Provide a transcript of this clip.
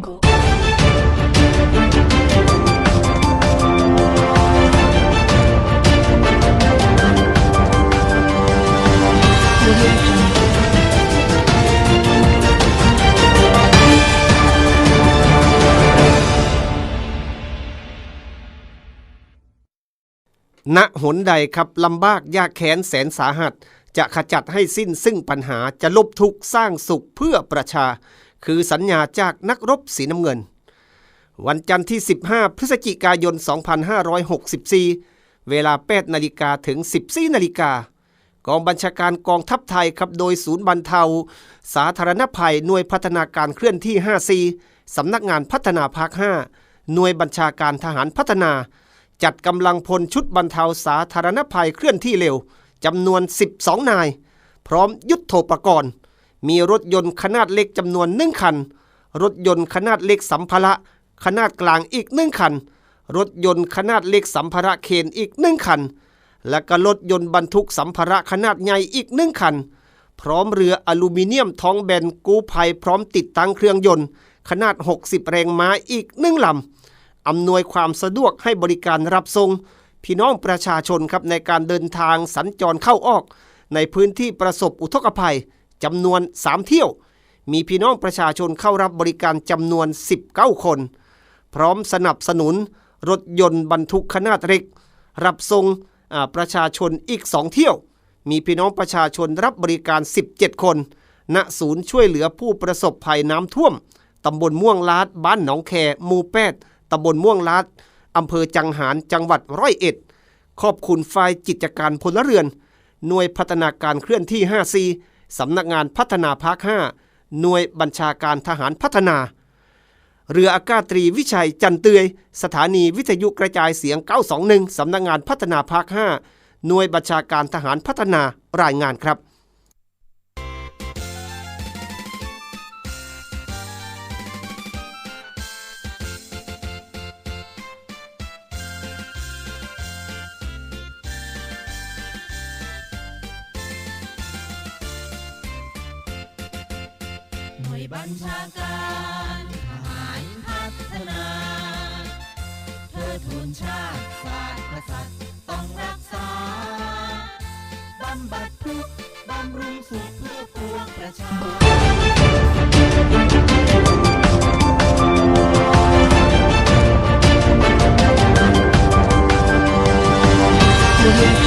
jungle. ณหนใดครับลำบากยากแค้นแสนสาหัส จะขจัดให้สิ้นซึ่งปัญหาจะลบทุกข์สร้างสุขเพื่อประชา คือสัญญาจากนักรบสีน้ำเงิน วันจันทร์ที่ 15 พฤศจิกายน 2564 เวลา8นาฬิกาถึง 14นาฬิกากองบัญชาการกองทัพไทยครับโดยศูนย์บรรเทา สาธารณภัยหน่วยพัฒนาการเคลื่อนที่ 54 สำนักงานพัฒนาภาค 5 หน่วยบัญชาการทหารพัฒนา จัดกำลังพลชุดบรรเทาสาธารณภัยเคลื่อนที่เร็วจำนวน 12 นาย พร้อมยุทธโธปกรณ์ มีรถยนต์ขนาดเล็กจำนวนหนึ่งคัน รถยนต์ขนาดเล็กสัมภาระขนาดกลางอีกหนึ่งคัน รถยนต์ขนาดเล็กสัมภาระเคนอีกหนึ่งคัน และก็รถยนต์บรรทุกสัมภาระขนาดใหญ่อีกหนึ่งคัน พร้อมเรืออลูมิเนียมท้องแบนกู้ภัยพร้อมติดตั้งเครื่องยนต์ ขนาด 60 แรงม้าอีกหนึ่งลำอำนวยความสะดวกให้บริการรับส่งพี่น้องประชาชนครับในการเดินทางสัญจรเข้าออก ในพื้นที่ประสบอุทกภัย จำนวน 3 เที่ยว มีพี่น้องประชาชนเข้ารับบริการจำนวน 19 คน พร้อมสนับสนุนรถยนต์บรรทุกขนาดเล็ก รับส่งประชาชนอีก 2 เที่ยว มีพี่น้องประชาชนรับบริการ 17 คน ณ ศูนย์ช่วยเหลือผู้ประสบภัยน้ำท่วม ตำบลม่วงลาด บ้านหนองแคหมู่แปดตำบลม่วงลาด อำเภอจังหารจังหวัดร้อยเอ็ด ขอบคุณฝ่ายกิจการพลเรือน หน่วยพัฒนาการเคลื่อนที่5 4 สำนักงานพัฒนาภาค 5 หน่วยบัญชาการทหารพัฒนา เรืออากาศตรีวิชัยจันเตย สถานีวิทยุกระจายเสียง 921 สำนักงานพัฒนาภาค 5 หน่วยบัญชาการทหารพัฒนารายงานครับ บัญชาการทหารพัฒนา เธอทูนชาติศาสตร์กตริย์ต้องรักษา บำบัดทุกบำรุงสุขเพื่อปวงประชาชน